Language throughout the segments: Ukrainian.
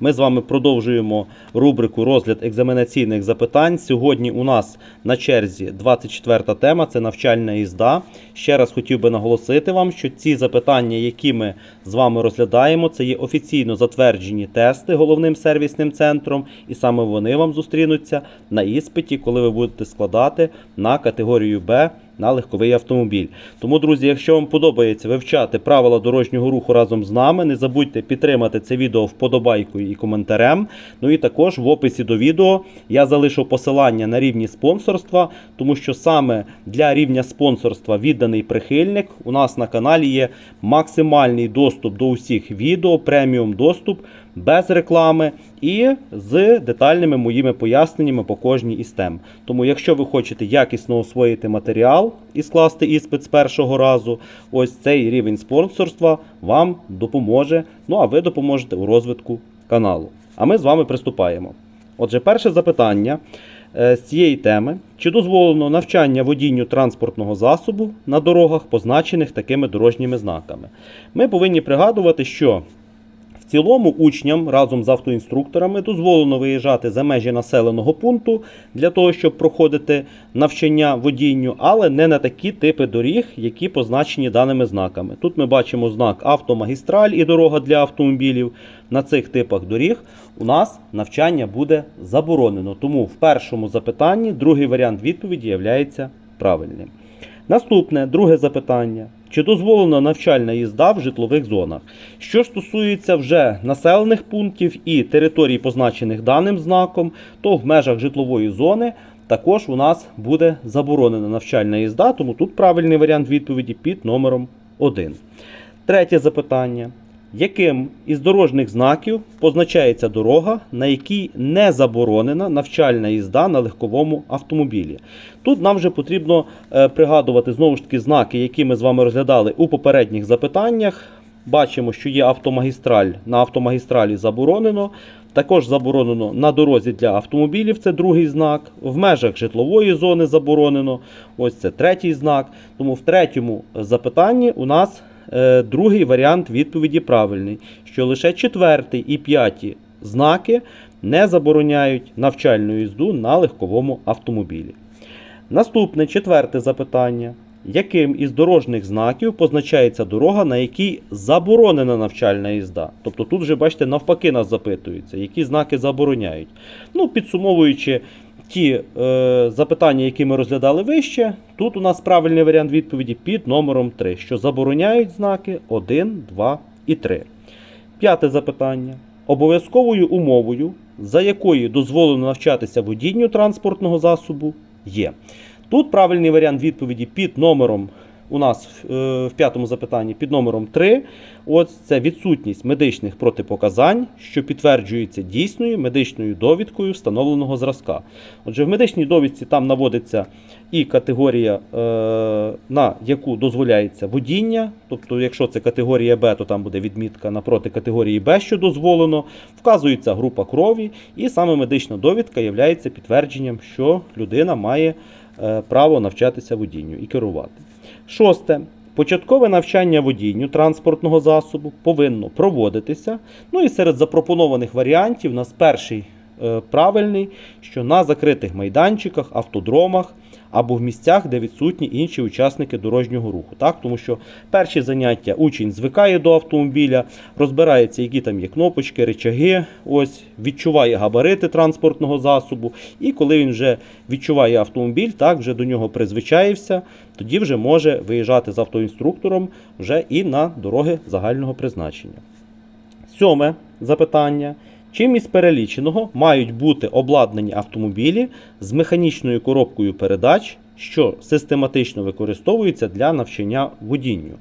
Ми з вами продовжуємо рубрику розгляд екзаменаційних запитань. Сьогодні у нас на черзі 24 тема це навчальна їзда. Ще раз хотів би наголосити вам, що ці запитання, які ми з вами розглядаємо, це є офіційно затверджені тести головним сервісним центром, і саме вони вам зустрінуться на іспиті, коли ви будете складати на категорію Б на легковий автомобіль. Тому, друзі, якщо вам подобається вивчати правила дорожнього руху разом з нами, не забудьте підтримати це відео вподобайкою і коментарем. Ну і також в описі до відео я залишу посилання на рівні спонсорства, тому що саме для рівня спонсорства відданий прихильник у нас на каналі є максимальний доступ до усіх відео, преміум доступ без реклами і з детальними моїми поясненнями по кожній із тем. Тому, якщо ви хочете якісно освоїти матеріал і скласти іспит з першого разу, ось цей рівень спонсорства вам допоможе. Ну а ви допоможете у розвитку каналу. А ми з вами приступаємо. Отже, перше запитання е, з цієї теми: чи дозволено навчання водінню транспортного засобу на дорогах, позначених такими дорожніми знаками? Ми повинні пригадувати, що цілому учням разом з автоінструкторами дозволено виїжджати за межі населеного пункту для того, щоб проходити навчання водінню, але не на такі типи доріг, які позначені даними знаками. Тут ми бачимо знак автомагістраль і дорога для автомобілів. На цих типах доріг у нас навчання буде заборонено. Тому в першому запитанні другий варіант відповіді є правильним. Наступне друге запитання. Чи дозволена навчальна їзда в житлових зонах? Що стосується вже населених пунктів і територій, позначених даним знаком, то в межах житлової зони також у нас буде заборонена навчальна їзда, тому тут правильний варіант відповіді під номером 1. Третє запитання. Яким із дорожніх знаків позначається дорога, на якій не заборонена навчальна їзда на легковому автомобілі? Тут нам вже потрібно е, пригадувати знову ж таки знаки, які ми з вами розглядали у попередніх запитаннях. Бачимо, що є автомагістраль. На автомагістралі заборонено. Також заборонено на дорозі для автомобілів, це другий знак. В межах житлової зони заборонено. Ось це третій знак. Тому в третьому запитанні у нас другий варіант відповіді правильний, що лише четвертий і п'ятий знаки не забороняють навчальну їзду на легковому автомобілі. Наступне четверте запитання. Яким із дорожніх знаків позначається дорога, на якій заборонена навчальна їзда? Тобто тут вже, бачите, навпаки нас запитуються, які знаки забороняють. Ну, підсумовуючи ті е, запитання, які ми розглядали вище, тут у нас правильний варіант відповіді під номером 3, що забороняють знаки 1, 2 і 3. П'яте запитання. Обов'язковою умовою, за якою дозволено навчатися водінню транспортного засобу, є. Тут правильний варіант відповіді під номером у нас е, в п'ятому запитанні під номером 3. Ось це відсутність медичних протипоказань, що підтверджується дійсною медичною довідкою встановленого зразка. Отже, в медичній довідці там наводиться і категорія, е, на яку дозволяється водіння. Тобто, якщо це категорія Б, то там буде відмітка напроти категорії Б, що дозволено. Вказується група крові, і саме медична довідка є підтвердженням, що людина має е, право навчатися водінню і керувати. Шосте. Початкове навчання водінню транспортного засобу повинно проводитися. Ну і серед запропонованих варіантів у нас перший е, правильний, що на закритих майданчиках, автодромах або в місцях, де відсутні інші учасники дорожнього руху. Так? Тому що перші заняття учень звикає до автомобіля, розбирається, які там є кнопочки, речаги, ось, відчуває габарити транспортного засобу. І коли він вже відчуває автомобіль, так, вже до нього призвичаєвся, тоді вже може виїжджати з автоінструктором вже і на дороги загального призначення. Сьоме запитання. Чим із переліченого мають бути обладнані автомобілі з механічною коробкою передач, що систематично використовується для навчання водінню?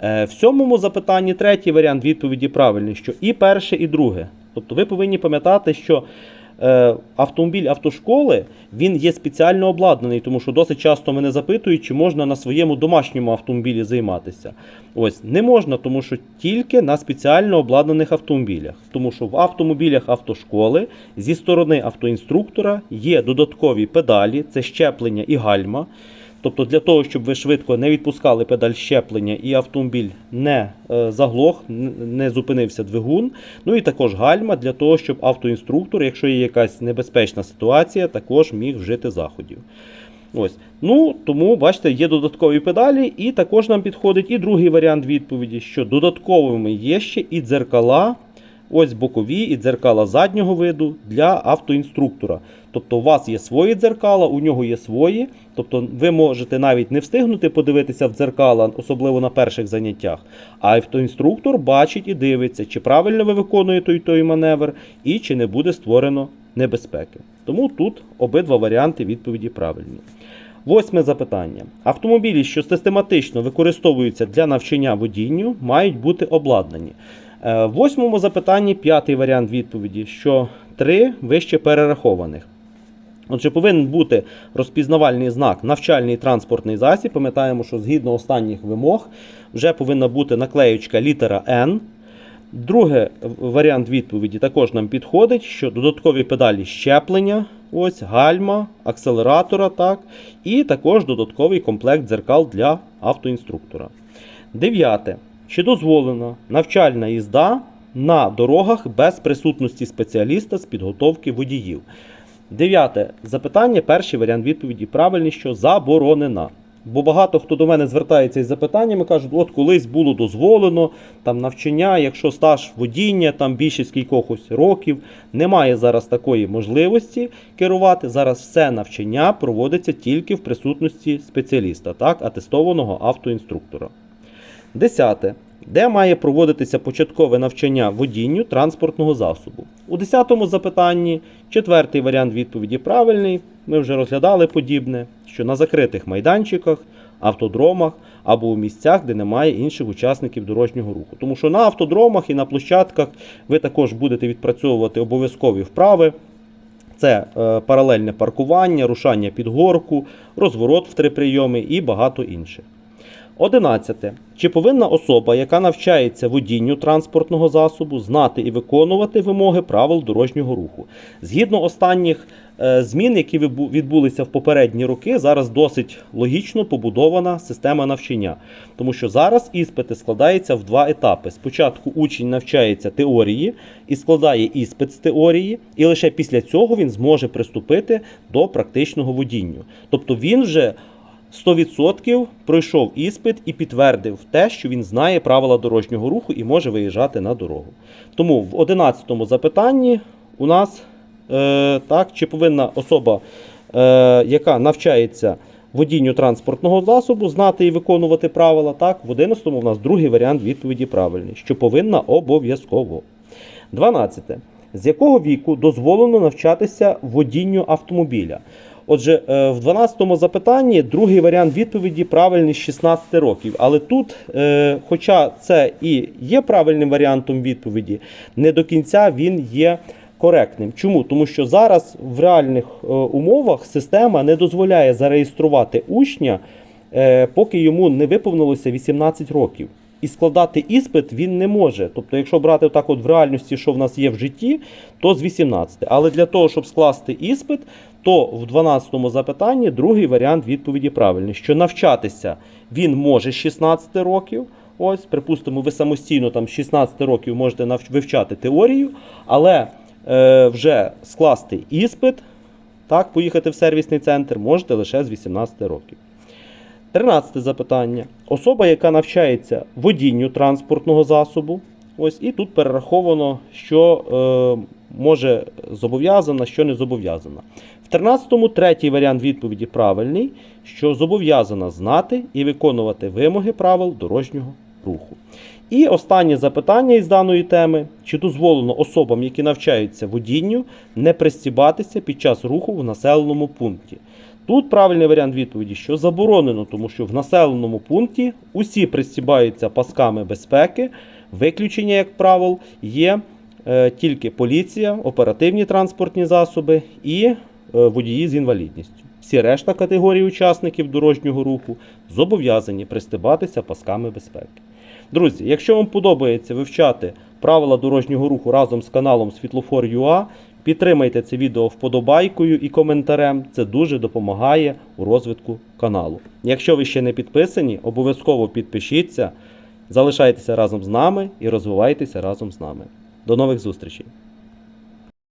Е, В сьомому запитанні третій варіант відповіді правильний, що і перше, і друге. Тобто ви повинні пам'ятати, що автомобіль автошколи він є спеціально обладнаний, тому що досить часто мене запитують, чи можна на своєму домашньому автомобілі займатися. Ось не можна, тому що тільки на спеціально обладнаних автомобілях. Тому що в автомобілях автошколи зі сторони автоінструктора є додаткові педалі, це щеплення і гальма. Тобто для того, щоб ви швидко не відпускали педаль щеплення і автомобіль не е, заглох, не зупинився двигун. Ну і також гальма для того, щоб автоінструктор, якщо є якась небезпечна ситуація, також міг вжити заходів. Ось. Ну, тому, бачите, є додаткові педалі, і також нам підходить і другий варіант відповіді, що додатковими є ще і дзеркала, ось бокові, і дзеркала заднього виду для автоінструктора. Тобто у вас є свої дзеркала, у нього є свої. Тобто ви можете навіть не встигнути подивитися в дзеркала, особливо на перших заняттях. А автоінструктор бачить і дивиться, чи правильно ви виконуєте той той маневр, і чи не буде створено небезпеки. Тому тут обидва варіанти відповіді правильні. Восьме запитання. Автомобілі, що систематично використовуються для навчання водінню, мають бути обладнані. Е, В восьмому запитанні п'ятий варіант відповіді, що три вище перерахованих. Отже, повинен бути розпізнавальний знак навчальний транспортний засіб. Пам'ятаємо, що згідно останніх вимог вже повинна бути наклеючка літера N. Друге варіант відповіді також нам підходить, що додаткові педалі щеплення, ось гальма, акселератора, так, і також додатковий комплект дзеркал для автоінструктора. Дев'яте. Чи дозволена навчальна їзда на дорогах без присутності спеціаліста з підготовки водіїв? Дев'яте запитання. Перший варіант відповіді правильний, що заборонена. Бо багато хто до мене звертається із запитаннями, кажуть, от колись було дозволено там навчання, якщо стаж водіння, там більше скількохось років, немає зараз такої можливості керувати. Зараз все навчання проводиться тільки в присутності спеціаліста, так, атестованого автоінструктора. Десяте. Де має проводитися початкове навчання водінню транспортного засобу? У десятому запитанні четвертий варіант відповіді правильний. Ми вже розглядали подібне, що на закритих майданчиках, автодромах або у місцях, де немає інших учасників дорожнього руху. Тому що на автодромах і на площадках ви також будете відпрацьовувати обов'язкові вправи. Це е, паралельне паркування, рушання під горку, розворот в три прийоми і багато інших. 11. Чи повинна особа, яка навчається водінню транспортного засобу, знати і виконувати вимоги правил дорожнього руху? Згідно останніх е, змін, які відбулися в попередні роки, зараз досить логічно побудована система навчання. Тому що зараз іспити складаються в два етапи. Спочатку учень навчається теорії і складає іспит з теорії, і лише після цього він зможе приступити до практичного водіння. Тобто він вже 100% пройшов іспит і підтвердив те, що він знає правила дорожнього руху і може виїжджати на дорогу. Тому в 11 запитанні у нас е, так, чи повинна особа, е, яка навчається водінню транспортного засобу, знати і виконувати правила, так, в 11 у нас другий варіант відповіді правильний, що повинна обов'язково. 12. З якого віку дозволено навчатися водінню автомобіля? Отже, е, в 12 запитанні другий варіант відповіді правильний з 16 років. Але тут, е, хоча це і є правильним варіантом відповіді, не до кінця він є коректним. Чому? Тому що зараз в реальних е, умовах система не дозволяє зареєструвати учня, поки йому не виповнилося 18 років. І складати іспит він не може. Тобто, якщо брати так от в реальності, що в нас є в житті, то з 18. Але для того, щоб скласти іспит, то в 12-му запитанні другий варіант відповіді правильний, що навчатися він може з 16 років. Ось, припустимо, ви самостійно там з 16 років можете вивчати теорію, але е, вже скласти іспит, так, поїхати в сервісний центр можете лише з 18 років. 13 запитання. Особа, яка навчається водінню транспортного засобу. Ось і тут перераховано, що е, може зобов'язана, що не зобов'язана. В 13-му третій варіант відповіді правильний, що зобов'язана знати і виконувати вимоги правил дорожнього руху. І останнє запитання із даної теми: чи дозволено особам, які навчаються водінню, не пристібатися під час руху в населеному пункті? Тут правильний варіант відповіді, що заборонено, тому що в населеному пункті усі пристібаються пасками безпеки. Виключення, як правило, є е, тільки поліція, оперативні транспортні засоби і е, водії з інвалідністю. Всі решта категорій учасників дорожнього руху зобов'язані пристибатися пасками безпеки. Друзі, якщо вам подобається вивчати правила дорожнього руху разом з каналом Світлофор.ua, Підтримайте це відео вподобайкою і коментарем. Це дуже допомагає у розвитку каналу. Якщо ви ще не підписані, обов'язково підпишіться, залишайтеся разом з нами і розвивайтеся разом з нами. До нових зустрічей!